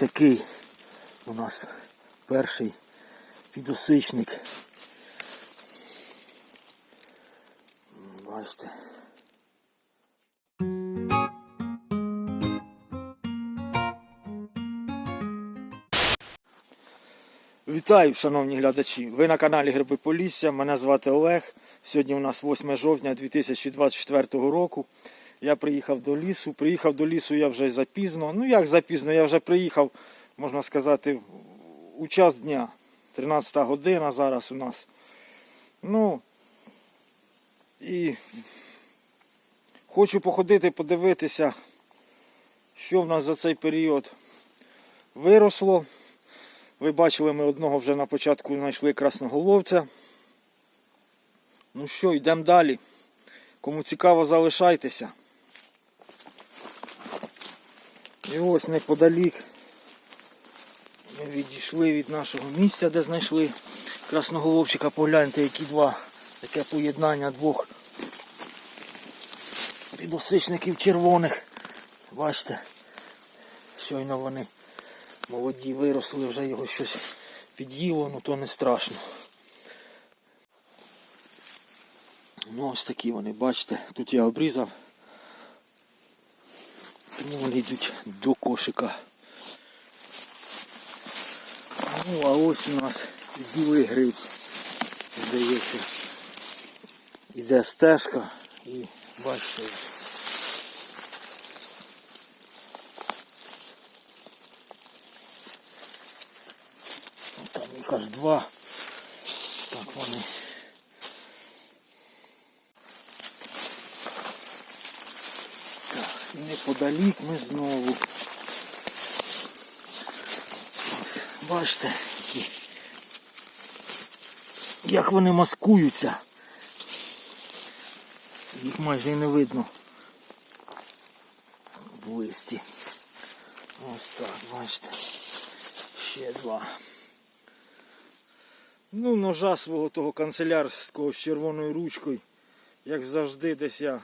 такий у нас перший підосичник. Бачите. Вітаю, шановні глядачі! Ви на каналі Гриби Полісся. Мене звати Олег. Сьогодні у нас 8 жовтня 2024 року. Я приїхав до лісу. Приїхав до лісу я вже запізно. Ну як запізно, я вже приїхав, можна сказати, у час дня. 13 година зараз у нас. Ну і хочу походити, подивитися, що в нас за цей період виросло. Ви бачили, ми одного вже на початку знайшли красноголовця. Ну що, йдемо далі. Кому цікаво, залишайтеся. І ось неподалік ми відійшли від нашого місця, де знайшли красноголовчика. Погляньте, які два таке поєднання двох підосичників червоних. Бачите, щойно вони молоді виросли, вже його щось під'їло, ну то не страшно. Ну ось такі вони, бачите, тут я обрізав. Тому вони йдуть до кошика. Ну, а ось у нас білий гриб. Здається. Іде стежка і бачите. Там їх аж два. Так вони. Неподалік ми знову. Бачите, як вони маскуються. Їх майже і не видно в листі. Ось так, бачите. Ще два. Ну, ножа свого того канцелярського з червоною ручкою, як завжди, десь я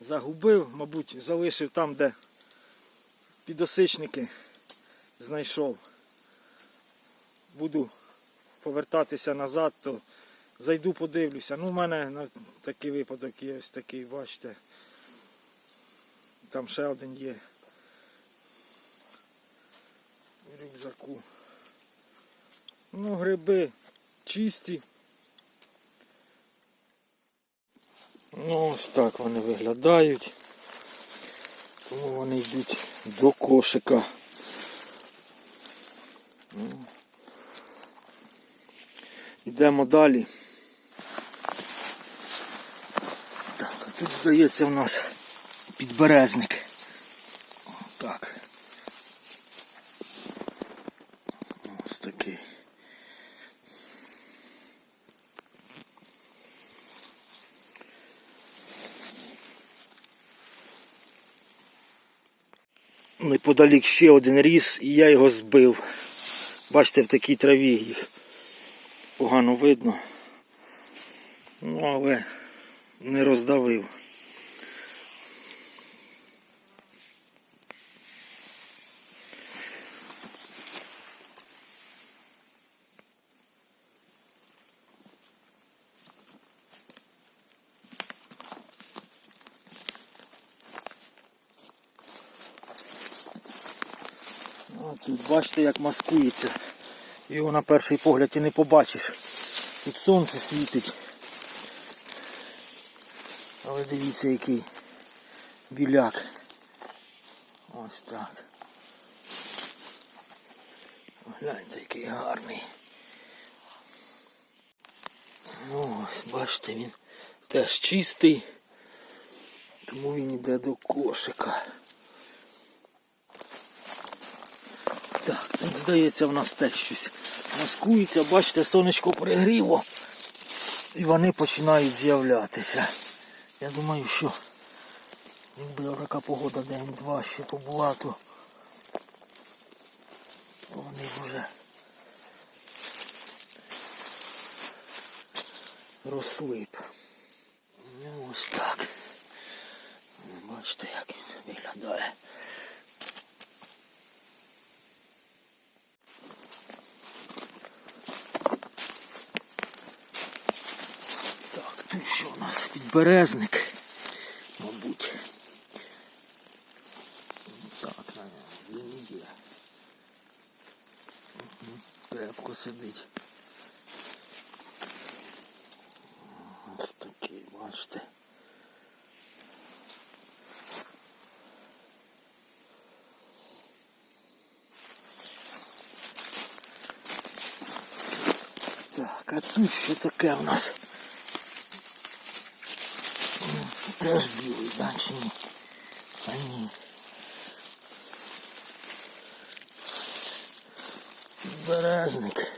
загубив, мабуть, залишив там, де підосичники знайшов. Буду повертатися назад, то зайду подивлюся. Ну, в мене на такий випадок є ось такий, бачите. Там ще один є. Рюкзаку. Ну, гриби чисті. Ну, ось так вони виглядають. Тому вони йдуть до кошика. Ну. Йдемо далі. Так, а тут здається у нас підберезник. Так. Ось такий. Неподалік ще один ріс, і я його збив. Бачите, в такій траві їх погано видно. Ну, але не роздавив. Тут бачите, як маскується. Його на перший погляд і не побачиш. Тут сонце світить. Але дивіться який біляк. Ось так. Гляньте, який гарний. Ну, ось, бачите, він теж чистий, тому він йде до кошика. Так, тут здається в нас теж щось маскується, бачите, сонечко пригріло і вони починають з'являтися. Я думаю, що якби така погода день-два ще побула, то вони б вже росли б. Ну ось так. Бачите, як він виглядає. тут що у нас? Підберезник. Мабуть. Так, він і є. Крепко сидить. Ось такий, бачите. Так, а тут що таке у нас? Теж білий, да, чи ні? А. Березник.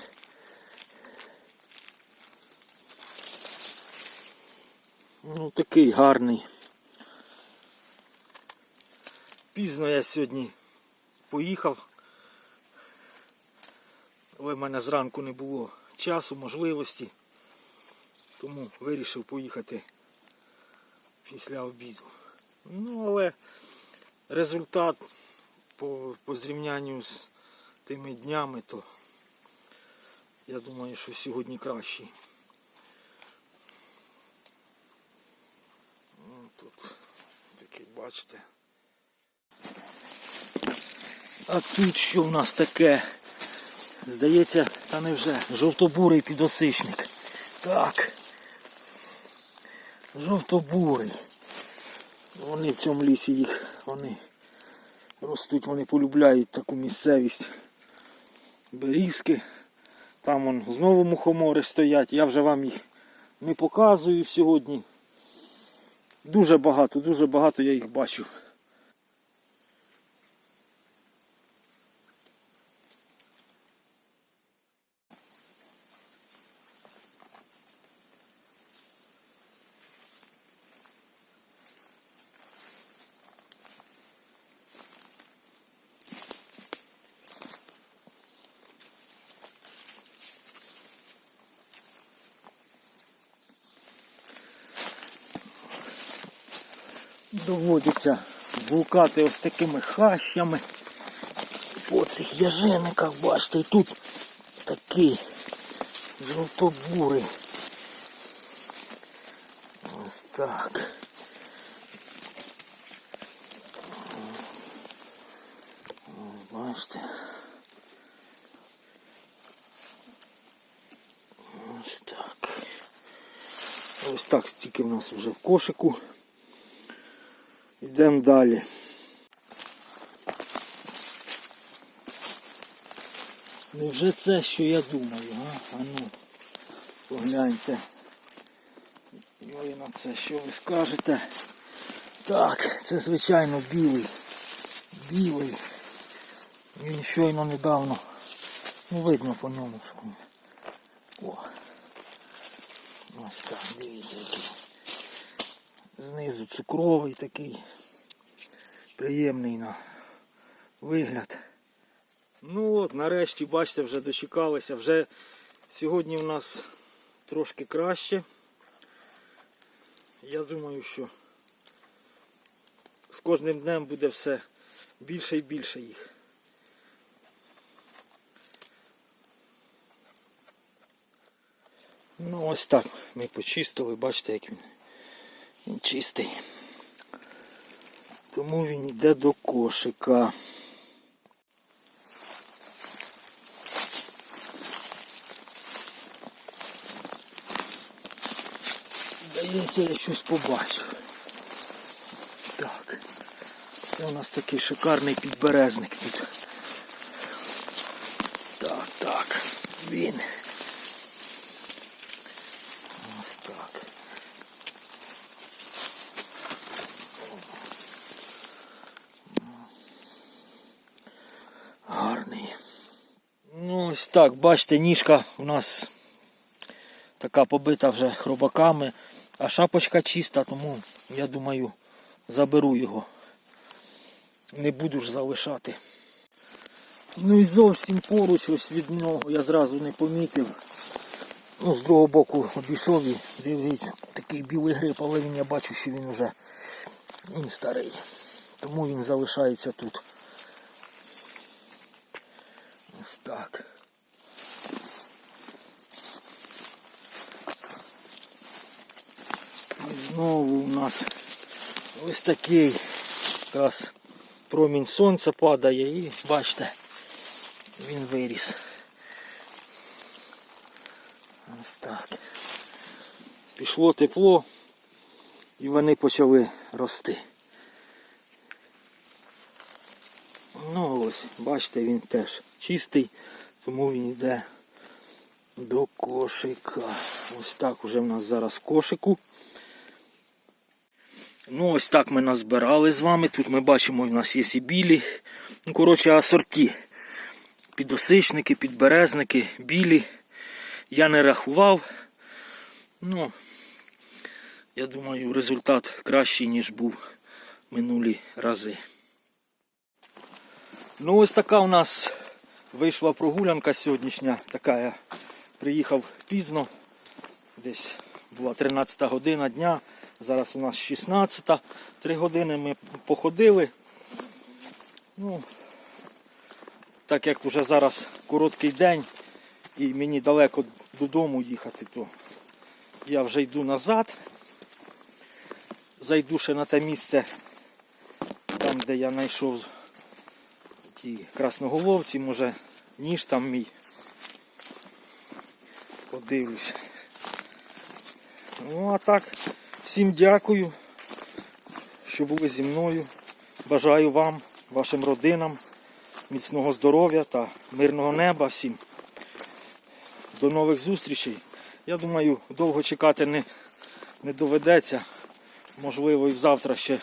Ну такий гарний. Пізно я сьогодні поїхав. Але в мене зранку не було часу, можливості. Тому вирішив поїхати після обіду. Ну, але результат по, по зрівнянню з тими днями, то я думаю, що сьогодні кращий. Ну, Тут такий, бачите. А тут що в нас таке? Здається, та не вже, жовтобурий підосичник. Так. Жовтобурий. Вони в цьому лісі їх, вони ростуть, вони полюбляють таку місцевість. Берізки. Там вон знову мухомори стоять. Я вже вам їх не показую сьогодні. Дуже багато, дуже багато я їх бачу. Доводиться блукати ось такими хащами по цих яжениках, бачите, і тут такий жовтобурий. Ось так. Бачите. Ось так. Ось так стільки в нас вже в кошику. Йдемо далі. Невже це, що я думаю, а? А ну, погляньте. Ви на це що ви скажете? Так, це звичайно білий. Білий. Він щойно недавно. Ну видно по ньому, що він. О. Ось так, дивіться який. Знизу цукровий такий. Приємний на вигляд. Ну от, нарешті, бачите, вже дочекалися. Вже сьогодні в нас трошки краще. Я думаю, що з кожним днем буде все більше і більше їх. Ну ось так ми почистили, бачите, як він, він чистий. Тому він йде до кошика. Здається, я щось побачив. Так. Це у нас такий шикарний підберезник тут. Так, так. Він. Ось так. Гарний. Ну ось так, бачите, ніжка у нас така побита вже хробаками, а шапочка чиста, тому я думаю заберу його. Не буду ж залишати. Ну і зовсім поруч ось від нього я зразу не помітив. Ну, з другого боку обійшов і дивіться, такий білий гриб, але він я бачу, що він вже він старий. Тому він залишається тут. Ось так. Знову у нас ось такий якраз промінь сонця падає і бачите, він виріс. Ось так. Пішло тепло і вони почали рости. Ну ось, бачите, він теж чистий, тому він йде до кошика. Ось так уже в нас зараз кошику. Ну, ось так ми назбирали з вами. Тут ми бачимо, у нас є і білі. Ну, коротше, асорті. Підосичники, підберезники, білі. Я не рахував. Ну, я думаю, результат кращий, ніж був минулі рази. Ну, ось така у нас вийшла прогулянка сьогоднішня. Така я приїхав пізно. Десь була 13 година дня. Зараз у нас 16. Три години ми походили. Ну, так як вже зараз короткий день і мені далеко додому їхати, то я вже йду назад. Зайду ще на те місце, там де я знайшов ті красноголовці, може ніж там мій. Подивлюсь. Ну а так, всім дякую, що були зі мною. Бажаю вам, вашим родинам, міцного здоров'я та мирного неба всім. До нових зустрічей. Я думаю, довго чекати не, не доведеться. Можливо, і завтра ще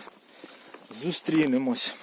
зустрінемось.